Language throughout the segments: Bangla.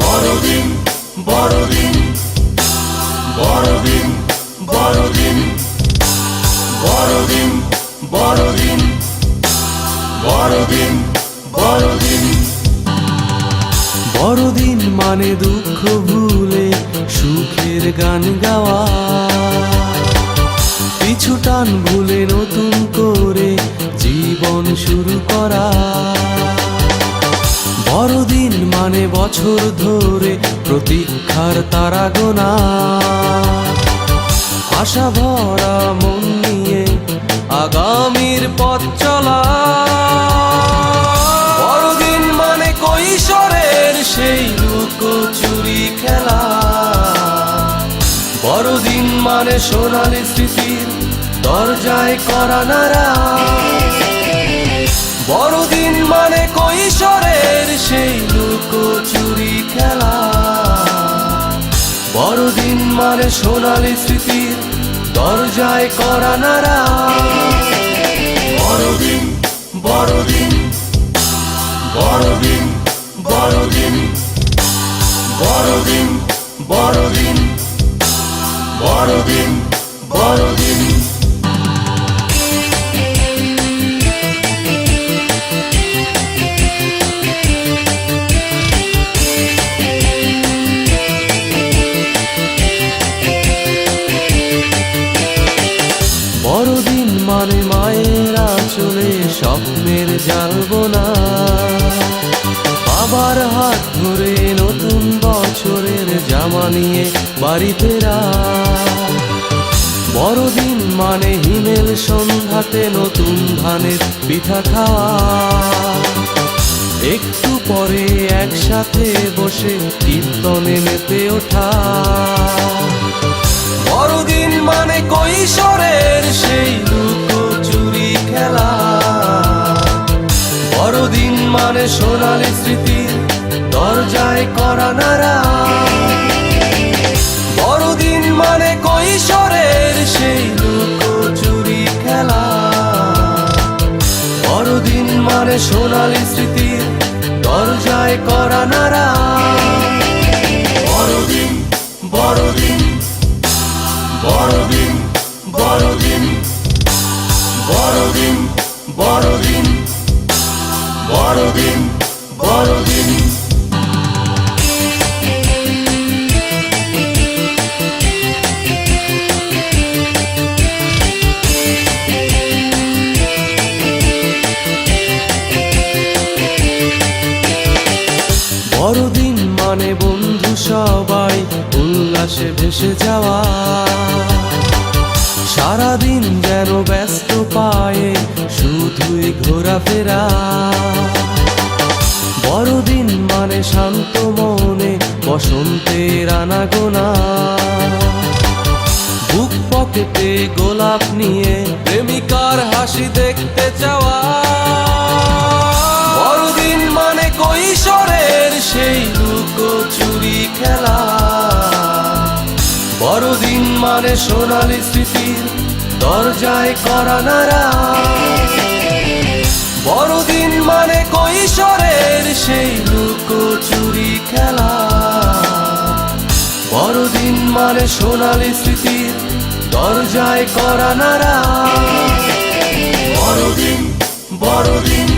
বড়দিন বড়দিন। বড়দিন বড়দিন। বড়দিন মানে দুঃখ ভুলে সুখের গান গাওয়া। পিছু টান ভুলে নতুন করে জীবন শুরু করা। বড়দিন মানে বছর ধরে প্রতীক্ষার তারা গোনা আশা ভরা মন নিয়ে আগামীর পথ চলা। মানে সোনালি স্মৃতির দরজায় করা নারা। বড়দিন মানে কৈশোরের সেই লুকোচুরি খেলা। বড়দিন মানে সোনালি স্মৃতির দরজায় করা নারা। বড়দিন বড়দিন স্বপ্নের না বাবার হাত ধরে নতুন বছরের জামা নিয়ে বাড়ি ফেরা। বড়দিন মানে হিমেল সন্ধ্যাতে নতুন ধানের পিঠা খাওয়া। একটু পরে একসাথে বসে কীর্তনে মেতে ওঠা। বড়দিন মানে কৈশোরের মানে সোনালি স্মৃতির দরজায় করা নারা বড়দিন মানে কৈশোরের সেই লুকোচুরি খেলা। বড়দিন মানে সোনালি স্মৃতির দরজায় করা নারা বড়দিন বড়দিন। বড়দিন বড়দিন। বড়দিন মানে বন্ধু সবাই উল্লাসে ভেসে যাওয়া। সারাদিন যেন ব্যস্ত পায়ে শুধুই ঘোরাফেরা। বড়দিন মানে শান্ত মনে, বসন্তের আনাগোনা। বুক পকেটে গোলাপ নিয়ে প্রেমিকার হাসি দেখতে চাওয়া। বড়দিন মানে কৈশোরের সেই লুকোচুরি খেলা। বড়দিন মানে সোনালি স্মৃতির দরজায় করা নারা বড়দিন মানে কৈশোরের সেই লুকোচুরি খেলা। বড়দিন মানে সোনালি স্মৃতির দরজায় করা নারা বড়দিন বড়দিন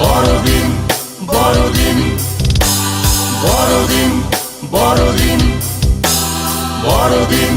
বড়দিন বড়দিন বড়দিন বড়দিন বড়দিন